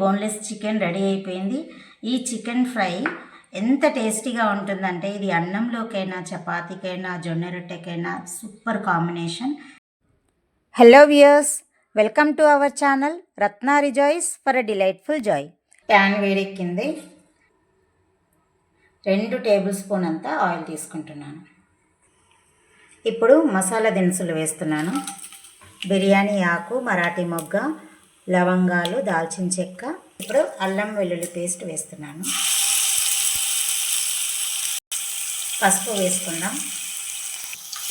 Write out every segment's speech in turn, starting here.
Boneless chicken ready అయిపోయింది. ఈ chicken fry ఎంత టేస్టీగా ఉంటుందంటే ఇది అన్నంలోకైనా చపాతీకైనా జొన్న రొట్టెకైనా super combination. Hello viewers welcome to our channel Ratna rejoice for a delightful joy. Pan వేడెక్కింది. రెండు టేబుల్ స్పూన్ అంతా ఆయిల్ తీసుకుంటున్నాను. ఇప్పుడు మసాలా దినుసులు వేస్తున్నాను. బిర్యానీ ఆకు మరాఠీ మొగ్గ లవంగాలు దాల్చిన చెక్క. ఇప్పుడు అల్లం వెల్లుల్లి పేస్ట్ వేస్తున్నాను. పసుపు వేసుకుందాం.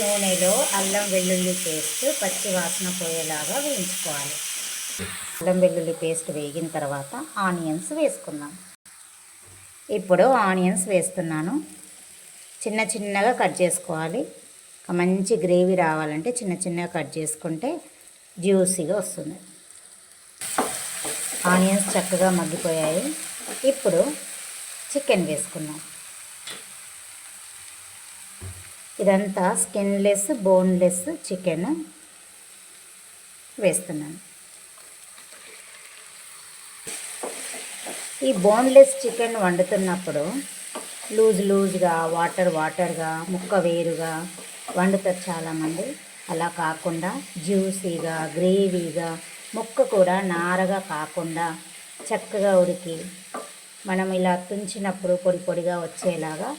నూనెలో అల్లం వెల్లుల్లి పేస్ట్ పచ్చి వాసన పోయేలాగా వేయించుకోవాలి. అల్లం వెల్లుల్లి పేస్ట్ వేగిన తర్వాత ఆనియన్స్ వేసుకుందాం. ఇప్పుడు ఆనియన్స్ వేస్తున్నాను. చిన్న చిన్నగా కట్ చేసుకోవాలి. మంచి గ్రేవీ రావాలంటే చిన్న చిన్నగా కట్ చేసుకుంటే జ్యూసీగా వస్తుంది. ఆనియన్స్ చక్కగా మగ్గిపోయాయి. ఇప్పుడు చికెన్ వేసుకున్నాం ఇదంతా స్కిన్లెస్ బోన్లెస్ చికెన్ వేస్తున్నాను. ఈ బోన్లెస్ చికెన్ వండుతున్నప్పుడు లూజ్ లూజ్గా వాటర్ వాటర్గా ముక్క వేరుగా వండుతారు చాలామంది. అలా కాకుండా జ్యూసీగా గ్రేవీగా ముక్క కూడా నారగా కాకుండా చక్కగా ఉడికి మనం ఇలా తుంచినప్పుడు పొడి పొడిగా వచ్చేలాగా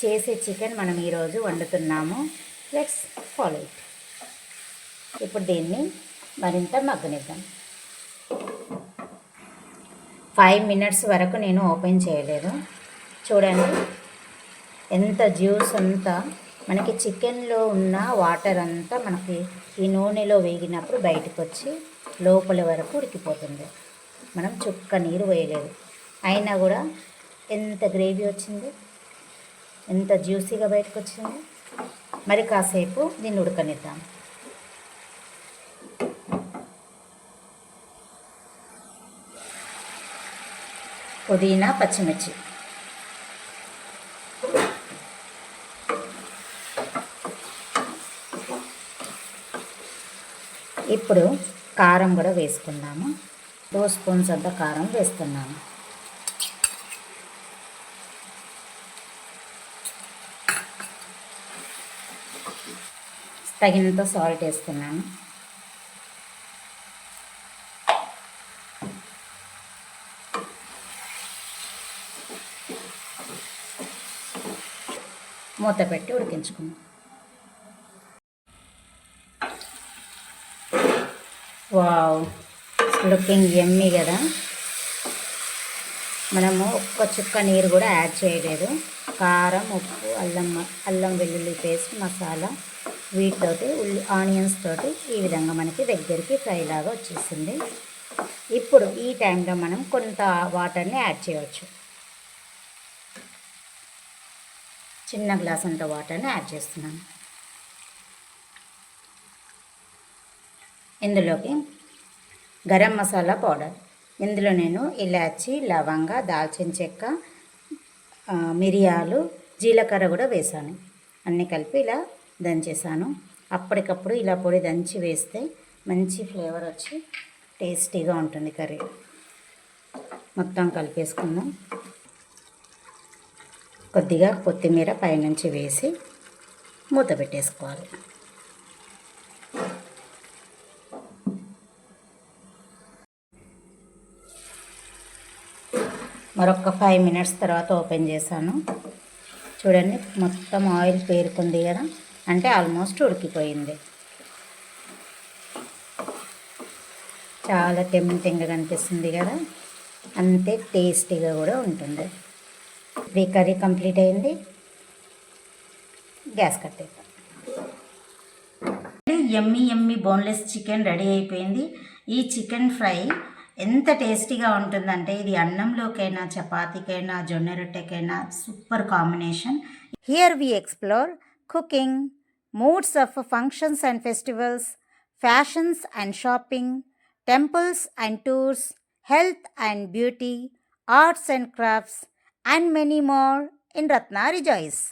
చేసే చికెన్ మనం ఈరోజు వండుతున్నాము. లెట్స్ ఫాలో ఇట్ ఇప్పుడు దీన్ని మరింత మగ్గనిద్దాం. ఫైవ్ మినిట్స్ వరకు నేను ఓపెన్ చేయలేదు. చూడండి ఎంత జ్యూస్ అంతా మనకి చికెన్లో ఉన్న వాటర్ అంతా మనకి ఈ నూనెలో వేగినప్పుడు బయటకు వచ్చి లోపల వరకు ఉడికిపోతుంది. మనం చుక్క నీరు వేయలేదు. అయినా కూడా ఎంత గ్రేవీ వచ్చింది? ఎంత జ్యూసీగా బయటకు వచ్చింది మరి కాసేపు దీన్ని ఉడకనిద్దాం. పుదీనా పచ్చిమిర్చి. ఇప్పుడు కారం కూడా వేసుకుందాము టూ స్పూన్స్ అంత కారం వేస్తున్నాము. తగినంత సాల్ట్ వేస్తున్నాను మూత పెట్టి ఉడికించుకుందాం. వావ్. లుకింగ్ ఎమ్మి కదా. మనము ఒక్క చుక్క నీరు కూడా యాడ్ చేయలేదు. కారం ఉప్పు అల్లం అల్లం వెల్లుల్లి పేస్ట్ మసాలా వీటితోటి ఉల్లి ఆనియన్స్ తోటి ఈ విధంగా మనకి దగ్గరికి ఫ్రై లాగా వచ్చేసింది. ఇప్పుడు ఈ టైంలో మనం కొంత వాటర్ని యాడ్ చేయవచ్చు. చిన్న గ్లాస్ అంత వాటర్ని యాడ్ చేస్తున్నాను. ఇందులోకి గరం మసాలా పౌడర్. ఇందులో నేను ఇలాచి లవంగ దాల్చిన చెక్క మిరియాలు జీలకర్ర కూడా వేసాను అన్నీ కలిపి ఇలా దంచేసాను అప్పటికప్పుడు ఇలా పొడి దంచి వేస్తే మంచి ఫ్లేవర్ వచ్చి టేస్టీగా ఉంటుంది కర్రీ. మొత్తం కలిపేసుకుందాం. కొద్దిగా కొత్తిమీర పైనుంచి వేసి మూత పెట్టేసుకోవాలి. మరొక ఫైవ్ మినిట్స్ తర్వాత ఓపెన్ చేశాను. చూడండి మొత్తం ఆయిల్ పేరుకుంది కదా అంటే ఆల్మోస్ట్ ఉడికిపోయింది. చాలా టెంప్టింగ్గా కనిపిస్తుంది కదా అంతే టేస్టీగా కూడా ఉంటుంది. ఈ కర్రీ కంప్లీట్ అయింది. గ్యాస్ కట్టేద్దాం ఎమ్మి ఎమ్మి బోన్లెస్ చికెన్ రెడీ అయిపోయింది. ఈ చికెన్ ఫ్రై ఎంత టేస్టీగా ఉంటుందంటే ఇది అన్నంలోకైనా చపాతీకైనా జొన్న రొట్టెకైనా super combination. Here we explore cooking moods of functions and festivals fashions and shopping temples and tours health and beauty arts and crafts and many more in Ratna rejoice